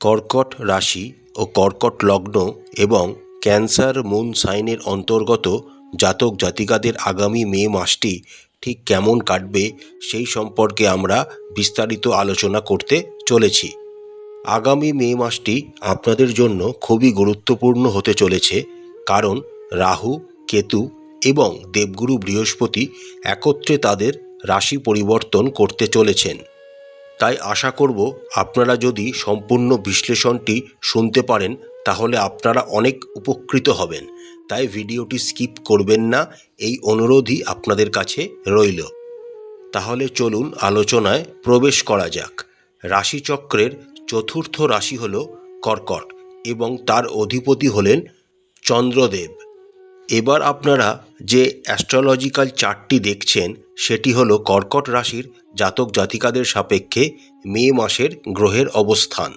কর্কট রাশি ও কর্কট লগ্ন এবং ক্যান্সার মুন সাইনের অন্তর্গত জাতক জাতিকাদের আগামী মে মাসটি ঠিক কেমন কাটবে সেই সম্পর্কে আমরা বিস্তারিত আলোচনা করতে চলেছি। আগামী মে মাসটি আপনাদের জন্য খুবই গুরুত্বপূর্ণ হতে চলেছে কারণ রাহু, কেতু এবং দেবগুরু বৃহস্পতি একত্রে তাদের রাশি পরিবর্তন করতে চলেছেন। তাই আশা করব আপনারা যদি সম্পূর্ণ বিশ্লেষণটি শুনতে পারেন, তাহলে আপনারা অনেক উপকৃত হবেন। তাই ভিডিওটি স্কিপ করবেন না, এই অনুরোধই আপনাদের কাছে রইল। তাহলে চলুন আলোচনায় প্রবেশ করা যাক। রাশিচক্রের চতুর্থ রাশি হল কর্কট এবং তার অধিপতি হলেন চন্দ্রদেব। এবার আপনারা যে অ্যাস্ট্রোলজিক্যাল চার্টটি দেখছেন, সেটি হলো কর্কট রাশির জাতক জাতিকাদের সাপেক্ষে মে মাসের গ্রহের অবস্থান।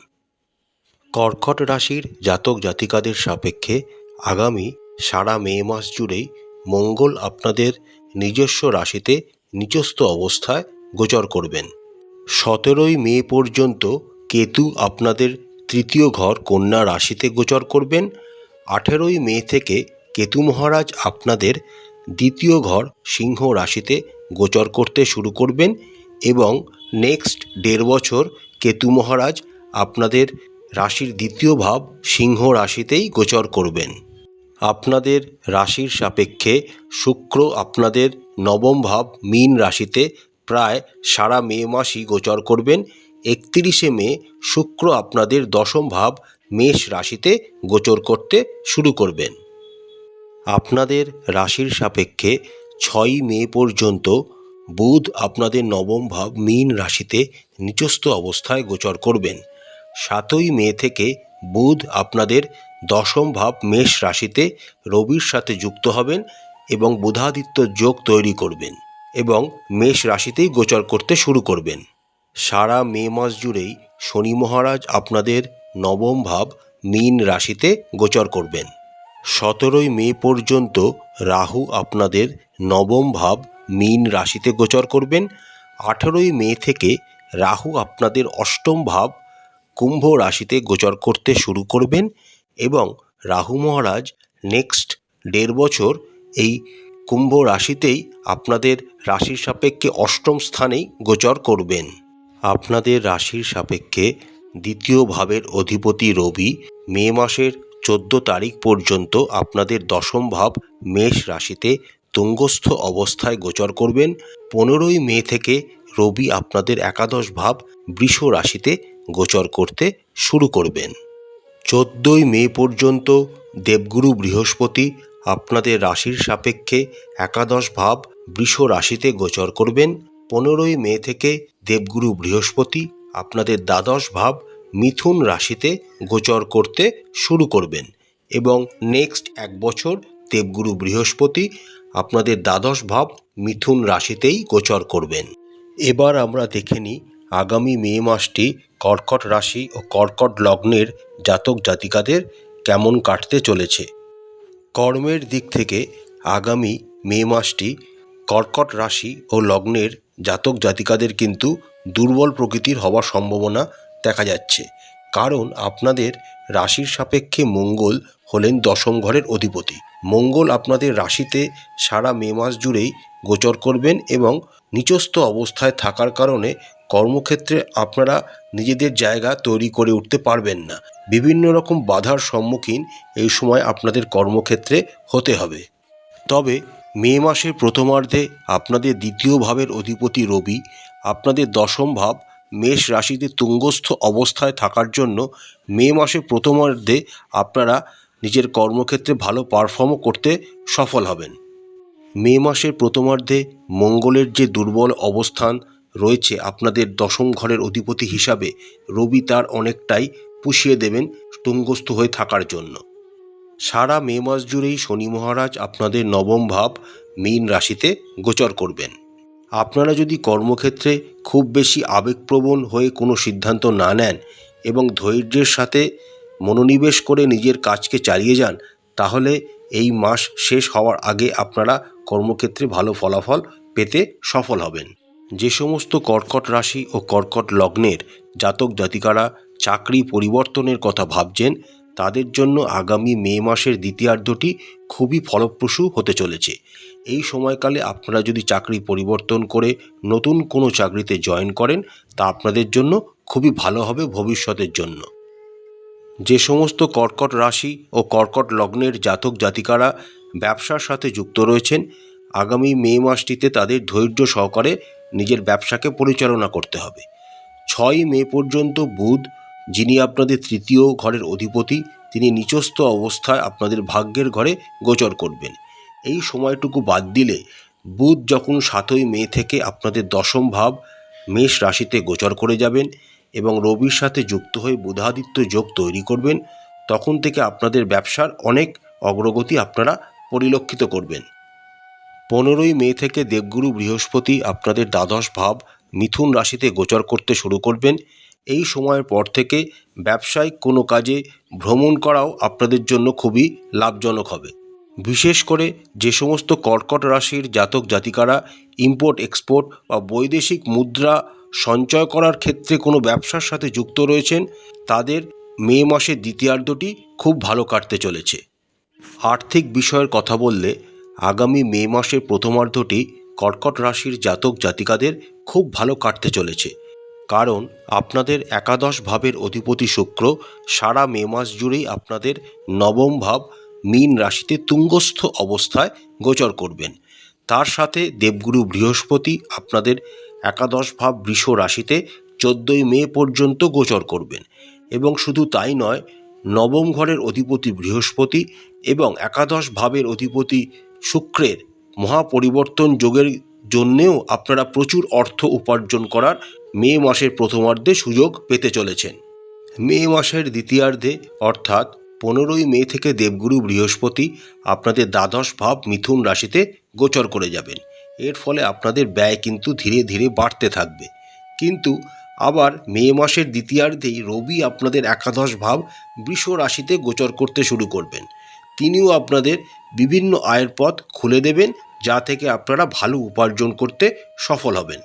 কর্কট রাশির জাতক জাতিকাদের সাপেক্ষে আগামী সারা মে মাস জুড়েই মঙ্গল আপনাদের নিজস্ব রাশিতে নিচস্থ অবস্থায় গোচর করবেন। সতেরোই মে পর্যন্ত কেতু আপনাদের তৃতীয় ঘর কন্যা রাশিতে গোচর করবেন। আঠেরোই মে থেকে কেতু মহারাজ আপনাদের দ্বিতীয় ঘর সিংহ রাশিতে গোচর করতে শুরু করবেন এবং নেক্সট দেড় বছর কেতু মহারাজ আপনাদের রাশির দ্বিতীয় ভাব সিংহ রাশিতেই গোচর করবেন। আপনাদের রাশির সাপেক্ষে শুক্র আপনাদের নবম ভাব মীন রাশিতে প্রায় সারা মে মাসই গোচর করবেন। একত্রিশে মে শুক্র আপনাদের দশম ভাব মেষ রাশিতে গোচর করতে শুরু করবেন। আপনাদের রাশির সাপেক্ষে ছয়ই মে পর্যন্ত বুধ আপনাদের নবম ভাব মীন রাশিতে নিচস্থ অবস্থায় গোচর করবেন। সাতই মে থেকে বুধ আপনাদের দশম ভাব মেষ রাশিতে রবির সাথে যুক্ত হবেন এবং বুধাদিত্য যোগ তৈরি করবেন এবং মেষ রাশিতেই গোচর করতে শুরু করবেন। সারা মে মাস জুড়েই শনি মহারাজ আপনাদের নবম ভাব মীন রাশিতে গোচর করবেন। সতেরোই মে পর্যন্ত রাহু আপনাদের নবম ভাব মীন রাশিতে গোচর করবেন। আঠেরোই মে থেকে রাহু আপনাদের অষ্টম ভাব কুম্ভ রাশিতে গোচর করতে শুরু করবেন এবং রাহু মহারাজ নেক্সট দেড় বছর এই কুম্ভ রাশিতেই আপনাদের রাশির সাপেক্ষে অষ্টম স্থানেই গোচর করবেন। আপনাদের রাশির সাপেক্ষে দ্বিতীয় ভাবের অধিপতি রবি মে মাসের চোদ্দ তারিখ পর্যন্ত আপনাদের দশম ভাব মেষ রাশিতে তুঙ্গস্থ অবস্থায় গোচর করবেন। পনেরোই মে থেকে রবি আপনাদের একাদশ ভাব বৃষ রাশিতে গোচর করতে শুরু করবেন। চোদ্দোই মে পর্যন্ত দেবগুরু বৃহস্পতি আপনাদের রাশির সাপেক্ষে একাদশ ভাব বৃষ রাশিতে গোচর করবেন। পনেরোই মে থেকে দেবগুরু বৃহস্পতি আপনাদের দ্বাদশ ভাব মিথুন রাশিতে গোচর করতে শুরু করবেন এবং নেক্সট এক বছর দেবগুরু বৃহস্পতি আপনাদের দ্বাদশ ভাব মিথুন রাশিতেই গোচর করবেন। এবার আমরা দেখে নিই আগামী মে মাসটি কর্কট রাশি ও কর্কট লগ্নের জাতক জাতিকাদের কেমন কাটতে চলেছে। কর্মের দিক থেকে আগামী মে মাসটি কর্কট রাশি ও লগ্নের জাতক জাতিকাদের কিন্তু দুর্বল প্রকৃতির হওয়ার সম্ভাবনা দেখা যাচ্ছে। কারণ আপনাদের রাশির সাপেক্ষে মঙ্গল হলেন দশম ঘরের অধিপতি। মঙ্গল আপনাদের রাশিতে সারা মে মাস জুড়েই গোচর করবেন এবং নিচস্থ অবস্থায় থাকার কারণে কর্মক্ষেত্রে আপনারা নিজেদের জায়গা তৈরি করে উঠতে পারবেন না। বিভিন্ন রকম বাধার সম্মুখীন এই সময় আপনাদের কর্মক্ষেত্রে হতে হবে। তবে মে মাসের প্রথমার্ধে আপনাদের দ্বিতীয় ভাবের অধিপতি রবি, আপনাদের দশম ভাব মেষ রাশিতে তুঙ্গস্থ অবস্থায় থাকার জন্য মে মাসের প্রথমার্ধে আপনারা নিজের কর্মক্ষেত্রে ভালো পারফর্মও করতে সফল হবেন। মে মাসের প্রথমার্ধে মঙ্গলের যে দুর্বল অবস্থান রয়েছে আপনাদের দশম ঘরের অধিপতি হিসাবে রবি তার অনেকটাই পুষিয়ে দেবেন তুঙ্গস্থ হয়ে থাকার জন্য। সারা মে মাস জুড়েই শনি মহারাজ আপনাদের নবম ভাব মীন রাশিতে গোচর করবেন। আপনারা যদি কর্মক্ষেত্রে খুব বেশি আবেগপ্রবণ হয়ে কোনো সিদ্ধান্ত না নেন এবং ধৈর্যের সাথে মনোনিবেশ করে নিজের কাজকে চালিয়ে যান, তাহলে এই মাস শেষ হওয়ার আগে আপনারা কর্মক্ষেত্রে ভালো ফলাফল পেতে সফল হবেন। যে সমস্ত কর্কট রাশি ও কর্কট লগ্নের জাতক জাতিকারা চাকরি পরিবর্তনের কথা ভাবছেন, তাদের জন্য আগামী মে মাসের দ্বিতীয়ার্ধটি খুবই ফলপ্রসূ হতে চলেছে। এই সময়কালে আপনারা যদি চাকরি পরিবর্তন করে নতুন কোনো চাকরিতে জয়েন করেন, তা আপনাদের জন্য খুবই ভালো হবে ভবিষ্যতের জন্য। যে সমস্ত কর্কট রাশি ও কর্কট লগ্নের জাতক জাতিকারা ব্যবসার সাথে যুক্ত রয়েছেন, আগামী মে মাসটিতে তাদের ধৈর্য সহকারে নিজের ব্যবসাকে পরিচালনা করতে হবে। ছয় মে পর্যন্ত বুধ, যিনি আপনাদের তৃতীয় ঘরের অধিপতি, তিনি নিচস্থ অবস্থায় আপনাদের ভাগ্যের ঘরে গোচর করবেন। এই সময়টুকু বাদ দিলে বুধ যখন সাতই মে থেকে আপনাদের দশম ভাব মেষ রাশিতে গোচর করে যাবেন এবং রবির সাথে যুক্ত হয়ে বুধাদিত্য যোগ তৈরি করবেন, তখন থেকে আপনাদের ব্যবসার অনেক অগ্রগতি আপনারা পরিলক্ষিত করবেন। পনেরোই মে থেকে দেবগুরু বৃহস্পতি আপনাদের দ্বাদশ ভাব মিথুন রাশিতে গোচর করতে শুরু করবেন। এই সময়ের পর থেকে ব্যবসায়িক কোনো কাজে ভ্রমণ করাও আপনাদের জন্য খুবই লাভজনক হবে। বিশেষ করে যে সমস্ত কর্কট রাশির জাতক জাতিকারা ইম্পোর্ট এক্সপোর্ট বা বৈদেশিক মুদ্রা সঞ্চয় করার ক্ষেত্রে কোনো ব্যবসার সাথে যুক্ত রয়েছেন, তাদের মে মাসের দ্বিতীয়ার্ধটি খুব ভালো কাটতে চলেছে। আর্থিক বিষয়ের কথা বললে আগামী মে মাসের প্রথমার্ধটি কর্কট রাশির জাতক জাতিকাদের খুব ভালো কাটতে চলেছে। কারণ আপনাদের একাদশ ভাবের অধিপতি শুক্র সারা মে মাস জুড়েই আপনাদের নবম ভাব মীন রাশিতে তুঙ্গস্থ অবস্থায় গোচর করবেন। তার সাথে দেবগুরু বৃহস্পতি আপনাদের একাদশ ভাব বৃষ রাশিতে চোদ্দোই মে পর্যন্ত গোচর করবেন। এবং শুধু তাই নয়, নবম ঘরের অধিপতি বৃহস্পতি এবং একাদশ ভাবের অধিপতি শুক্রের মহাপরিবর্তন যোগের জন্যেও আপনারা প্রচুর অর্থ উপার্জন করার মে মাসের প্রথমার্ধে সুযোগ পেতে চলেছেন। মে মাসের দ্বিতীয়ার্ধে অর্থাৎ পনেরোই মে থেকে দেবগুরু বৃহস্পতি আপনাদের দ্বাদশ ভাব মিথুন রাশিতে গোচর করে যাবেন। এর ফলে আপনাদের ব্যয় কিন্তু ধীরে ধীরে বাড়তে থাকবে। কিন্তু আবার মে মাসের দ্বিতীয়ার্ধেই রবি আপনাদের একাদশ ভাব বৃষ রাশিতে গোচর করতে শুরু করবেন। তিনিও আপনাদের বিভিন্ন আয়ের পথ খুলে দেবেন, যা থেকে আপনারা ভালো উপার্জন করতে সফল হবেন।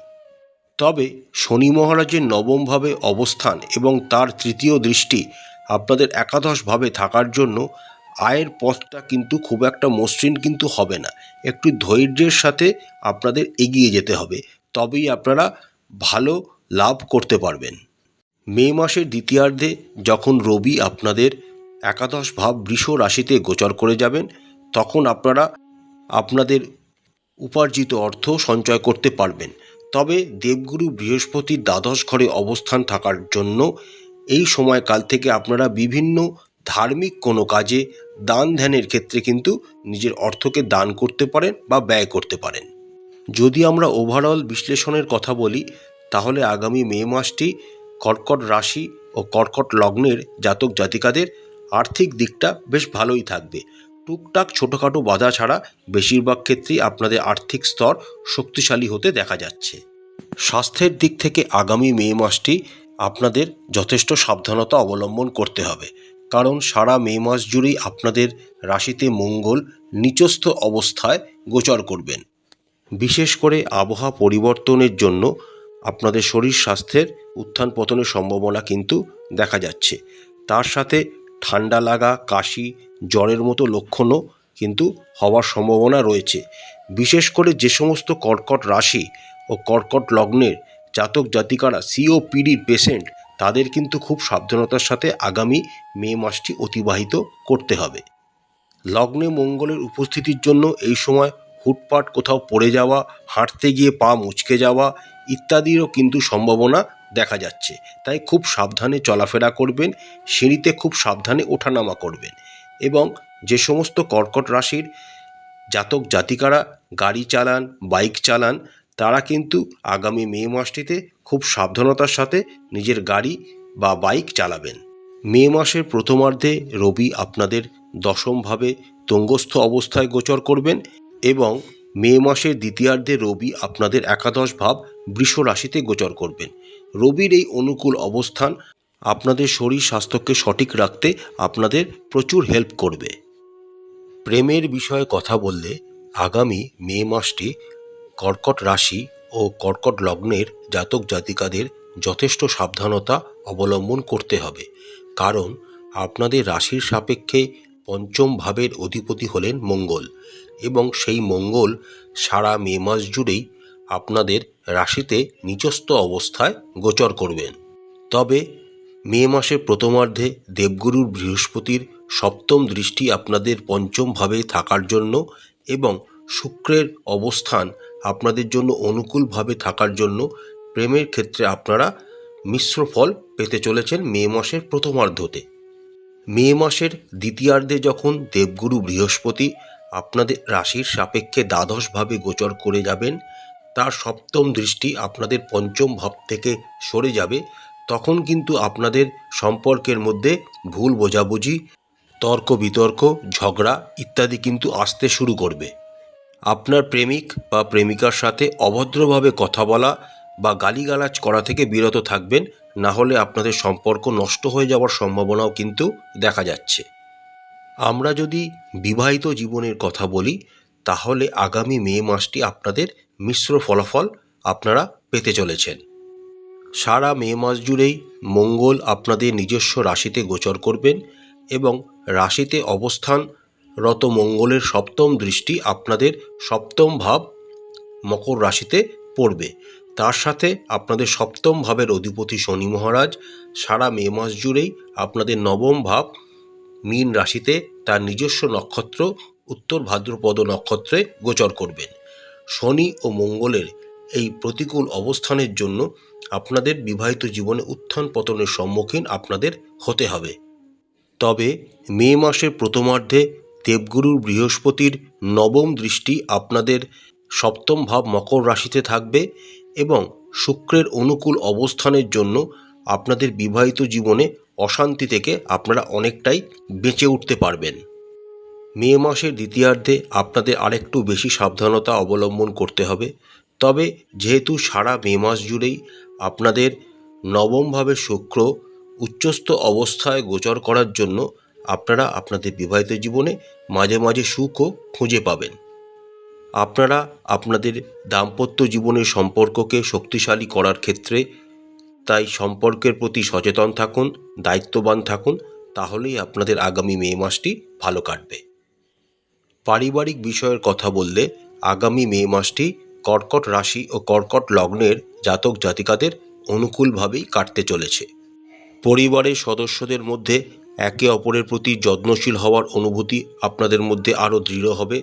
তবে শনি মহারাজের নবমভাবে অবস্থান এবং তার তৃতীয় দৃষ্টি আপনাদের একাদশভাবে থাকার জন্য আয়ের পথটা কিন্তু খুব একটা মসৃণ কিন্তু হবে না। একটু ধৈর্যের সাথে আপনাদের এগিয়ে যেতে হবে। তবেই আপনারা ভালো লাভ করতে পারবেন। মে মাসের দ্বিতীয়ার্ধে যখন রবি আপনাদের একাদশ ভাব বৃষ রাশিতে গোচর করে যাবেন, তখন আপনারা আপনাদের উপার্জিত অর্থ সঞ্চয় করতে পারবেন। তবে দেবগুরু বৃহস্পতির দ্বাদশ ঘরে অবস্থান থাকার জন্য এই সময়কাল থেকে আপনারা বিভিন্ন ধার্মিক কোনো কাজে দান ধ্যানের ক্ষেত্রে কিন্তু নিজের অর্থকে দান করতে পারেন বা ব্যয় করতে পারেন। যদি আমরা ওভারঅল বিশ্লেষণের কথা বলি, তাহলে আগামী মে মাসটি কর্কট রাশি ও কর্কট লগ্নের জাতক জাতিকাদের আর্থিক দিকটা বেশ ভালোই থাকবে। টুকটাক ছোটোখাটো বাধা ছাড়া বেশিরভাগ ক্ষেত্রেই আপনাদের আর্থিক স্তর শক্তিশালী হতে দেখা যাচ্ছে। স্বাস্থ্যের দিক থেকে আগামী মে মাসটি আপনাদের যথেষ্ট সাবধানতা অবলম্বন করতে হবে। কারণ সারা মে মাস জুড়েই আপনাদের রাশিতে মঙ্গল নিচস্থ অবস্থায় গোচর করবেন। বিশেষ করে আবহাওয়া পরিবর্তনের জন্য আপনাদের শরীর স্বাস্থ্যের উত্থান পতনের সম্ভাবনা কিন্তু দেখা যাচ্ছে। তার সাথে ঠান্ডা লাগা, কাশি, জ্বরের মতো লক্ষণও কিন্তু হওয়ার সম্ভাবনা রয়েছে। বিশেষ করে যে সমস্ত কর্কট রাশি ও কর্কট লগ্নের জাতক জাতিকারা সিওপিডির পেশেন্ট তাদের কিন্তু খুব সাবধানতার সাথে আগামী মে মাসটি অতিবাহিত করতে হবে। লগ্নে মঙ্গলের উপস্থিতির জন্য এই সময় হুটপাট কোথাও পড়ে যাওয়া, হাঁটতে গিয়ে পা মুচকে যাওয়া ইত্যাদিরও কিন্তু সম্ভাবনা দেখা যাচ্ছে। তাই খুব সাবধানে চলাফেরা করবেন, সিঁড়িতে খুব সাবধানে ওঠানামা করবেন এবং যে সমস্ত কর্কট রাশির জাতক জাতিকারা গাড়ি চালান, বাইক চালান তারা কিন্তু আগামী মে মাসটিতে খুব সাবধানতার সাথে নিজের গাড়ি বা বাইক চালাবেন। মে মাসের প্রথমার্ধে রবি আপনাদের দশমভাবে তুঙ্গস্থ অবস্থায় গোচর করবেন এবং মে মাসের দ্বিতীয়ার্ধে রবি আপনাদের একাদশ ভাব বৃষ রাশিতে গোচর করবেন। রবির এই অনুকূল অবস্থান আপনাদের শরীর স্বাস্থ্যকে সঠিক রাখতে আপনাদের প্রচুর হেল্প করবে। প্রেমের বিষয়ে কথা বললে আগামী মে মাসটি কর্কট রাশি ও কর্কট লগ্নের জাতক জাতিকাদের যথেষ্ট সাবধানতা অবলম্বন করতে হবে। কারণ, আপনাদের রাশির সাপেক্ষে পঞ্চম ভাবের অধিপতি হলেন মঙ্গল এবং সেই মঙ্গল সারা মে মাস জুড়েই আপনাদের রাশিতে নিচস্থ অবস্থায় গোচর করবেন। তবে, মে মাসের প্রথমার্ধে দেবগুরুর বৃহস্পতির সপ্তম দৃষ্টি আপনাদের পঞ্চম ভাবে থাকার জন্য এবং শুক্রের অবস্থান আপনাদের জন্য অনুকূলভাবে থাকার জন্য প্রেমের ক্ষেত্রে আপনারা মিশ্র ফল পেতে চলেছেন মে মাসের প্রথমার্ধতে। মে মাসের দ্বিতীয়ার্ধে যখন দেবগুরু বৃহস্পতি আপনাদের রাশির সাপেক্ষে দ্বাদশভাবে গোচর করে যাবেন, তার সপ্তম দৃষ্টি আপনাদের পঞ্চম ভাব থেকে সরে যাবে, তখন কিন্তু আপনাদের সম্পর্কের মধ্যে ভুল বোঝাবুঝি, তর্ক বিতর্ক, ঝগড়া ইত্যাদি কিন্তু আসতে শুরু করবে। আপনার প্রেমিক বা প্রেমিকার সাথে অভদ্রভাবে কথা বলা বা গালিগালাজ করা থেকে বিরত থাকবেন, না হলে আপনাদের সম্পর্ক নষ্ট হয়ে যাওয়ার সম্ভাবনাও কিন্তু দেখা যাচ্ছে। আমরা যদি বিবাহিত জীবনের কথা বলি, তাহলে আগামী মে মাসটি আপনাদের মিশ্র ফলাফল আপনারা পেতে চলেছেন। সারা মে মাস জুড়েই মঙ্গল আপনাদের নিজস্ব রাশিতে গোচর করবেন এবং রাশিতে অবস্থানরত মঙ্গলের সপ্তম দৃষ্টি আপনাদের সপ্তম ভাব মকর রাশিতে পড়বে। তার সাথে আপনাদের সপ্তম ভাবের অধিপতি শনি মহারাজ সারা মে মাস জুড়েই আপনাদের নবম ভাব মীন রাশিতে তার নিজস্ব নক্ষত্র, উত্তর ভাদ্রপদ নক্ষত্রে গোচর করবেন। শনি ও মঙ্গলের এই প্রতিকূল অবস্থানের জন্য আপনাদের বিবাহিত জীবনে উত্থান পতনের সম্মুখীন আপনাদের হতে হবে। তবে মে মাসের প্রথমার্ধে দেবগুরুর বৃহস্পতির নবম দৃষ্টি আপনাদের সপ্তম ভাব মকর রাশিতে থাকবে এবং শুক্রের অনুকূল অবস্থানের জন্য আপনাদের বিবাহিত জীবনে অশান্তি থেকে আপনারা অনেকটাই বেঁচে উঠতে পারবেন। মে মাসের দ্বিতীয়ার্ধে আপনাদের আরেকটু বেশি সাবধানতা অবলম্বন করতে হবে। তবে যেহেতু সারা মে মাস জুড়েই আপনাদের নবমভাবে শুক্র উচ্চস্থ অবস্থায় গোচর করার জন্য আপনারা আপনাদের বিবাহিত জীবনে মাঝে মাঝে সুখও খুঁজে পাবেন। আপনারা আপনাদের দাম্পত্য জীবনের সম্পর্ককে শক্তিশালী করার ক্ষেত্রে তাই সম্পর্কের প্রতি সচেতন থাকুন, দায়িত্ববান থাকুন, তাহলেই আপনাদের আগামী মে মাসটি ভালো কাটবে। পারিবারিক বিষয়ের কথা বললে আগামী মে মাসটি কর্কট রাশি ও কর্কট লগ্নের জাতক জাতিকাদের অনুকূলভাবেই কাটতে চলেছে। পরিবারের সদস্যদের মধ্যে একে অপরের প্রতি যত্নশীল হওয়ার অনুভূতি আপনাদের মধ্যে আরও দৃঢ় হবে।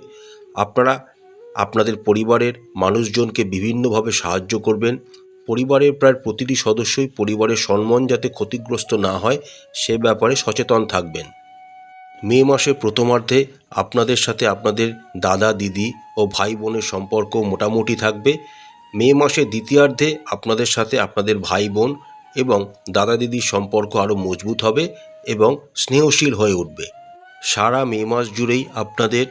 আপনারা আপনাদের পরিবারের মানুষজনকে বিভিন্নভাবে সাহায্য করবেন। পরিবারের প্রায় প্রতিটি সদস্যই পরিবারের সম্মান যাতে ক্ষতিগ্রস্ত না হয়, সে ব্যাপারে সচেতন থাকবেন। মে মাসের প্রথমার্ধে আপনাদের সাথে আপনাদের দাদা, দিদি ও ভাই বোনের সম্পর্ক মোটামুটি থাকবে। মে মাসের দ্বিতীয়ার্ধে আপনাদের সাথে আপনাদের ভাই বোন এবং দাদা, দিদির সম্পর্ক আরও মজবুত হবে। এবং স্নেহশীল হয়ে উঠবে। সারা মে মাস জুড়েই আপনাদের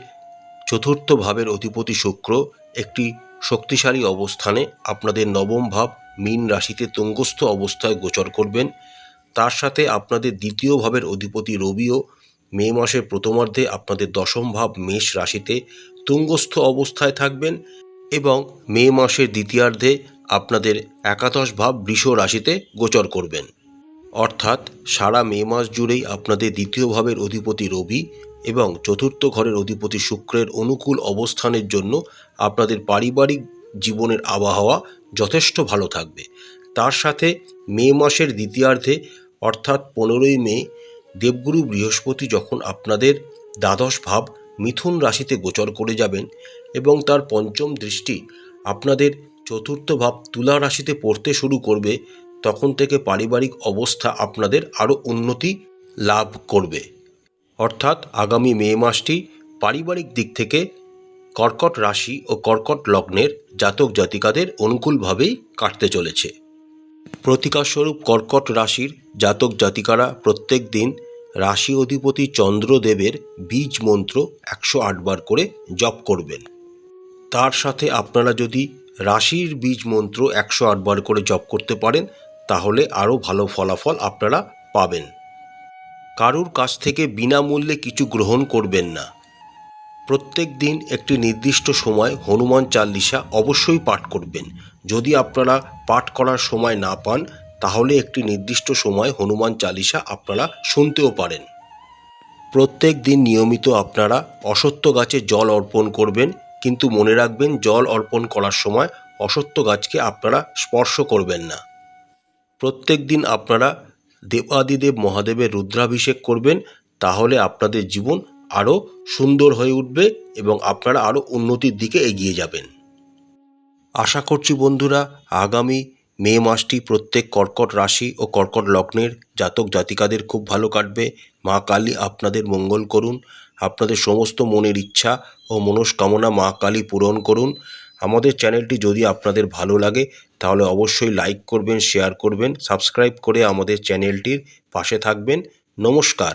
চতুর্থ ভাবের অধিপতি শুক্র একটি শক্তিশালী অবস্থানে আপনাদের নবম ভাব মীন রাশিতে তুঙ্গস্থ অবস্থায় গোচর করবেন। তার সাথে আপনাদের দ্বিতীয় ভাবের অধিপতি রবিও মে মাসের প্রথমার্ধে আপনাদের দশম ভাব মেষ রাশিতে তুঙ্গস্থ অবস্থায় থাকবেন এবং মে মাসের দ্বিতীয়ার্ধে আপনাদের একাদশ ভাব বৃষ রাশিতে গোচর করবেন। অর্থাৎ সারা মে মাস জুড়েই আপনাদের দ্বিতীয় ভাবের অধিপতি রবি এবং চতুর্থ ঘরের অধিপতি শুক্রের অনুকূল অবস্থানের জন্য আপনাদের পারিবারিক জীবনের আবহাওয়া যথেষ্ট ভালো থাকবে। তার সাথে মে মাসের দ্বিতীয়ার্ধে, অর্থাৎ পনেরোই মে, দেবগুরু বৃহস্পতি যখন আপনাদের দ্বাদশ ভাব মিথুন রাশিতে গোচর করে যাবেন এবং তার পঞ্চম দৃষ্টি আপনাদের চতুর্থ ভাব তুলা রাশিতে পড়তে শুরু করবে তখন থেকে পারিবারিক অবস্থা আপনাদের আরও উন্নতি লাভ করবে। অর্থাৎ আগামী মে মাসটি পারিবারিক দিক থেকে কর্কট রাশি ও কর্কট লগ্নের জাতক জাতিকাদের অনুকূলভাবেই কাটতে চলেছে। প্রতিকারস্বরূপ কর্কট রাশির জাতক জাতিকারা প্রত্যেক দিন রাশি অধিপতি চন্দ্রদেবের বীজ মন্ত্র একশো আটবার করে জপ করবেন। তার সাথে আপনারা যদি রাশির বীজ মন্ত্র একশো আটবার করে জপ করতে পারেন তাহলে আরও ভালো ফলাফল আপনারা পাবেন। কারুর কাছ থেকে বিনামূল্যে কিছু গ্রহণ করবেন না। প্রত্যেক দিন একটি নির্দিষ্ট সময় হনুমান চাল্লিশা অবশ্যই পাঠ করবেন। যদি আপনারা পাঠ করার সময় না পান, তাহলে একটি নির্দিষ্ট সময় হনুমান চালিসা আপনারা শুনতেও পারেন। প্রত্যেক দিন নিয়মিত আপনারা অসত্য গাছে জল অর্পণ করবেন, কিন্তু মনে রাখবেন জল অর্পণ করার সময় অসত্য গাছকে আপনারা স্পর্শ করবেন না। প্রত্যেক দিন আপনারা দেবাদিদেব মহাদেবের রুদ্রাভিষেক করবেন, তাহলে আপনাদের জীবন আরও সুন্দর হয়ে উঠবে এবং আপনারা আরও উন্নতির দিকে এগিয়ে যাবেন। আশা করছি বন্ধুরা, আগামী মে মাসটি প্রত্যেক কর্কট রাশি ও কর্কট লগ্নের জাতক জাতিকাদের খুব ভালো কাটবে। মা কালী আপনাদের মঙ্গল করুন, আপনাদের সমস্ত মনের ইচ্ছা ও মনস্কামনা মা কালী পূরণ করুন। আমাদের চ্যানেলটি যদি আপনাদের ভালো লাগে, তাহলে অবশ্যই লাইক করবেন শেয়ার করবেন সাবস্ক্রাইব করে আমাদের চ্যানেলটির পাশে থাকবেন। নমস্কার।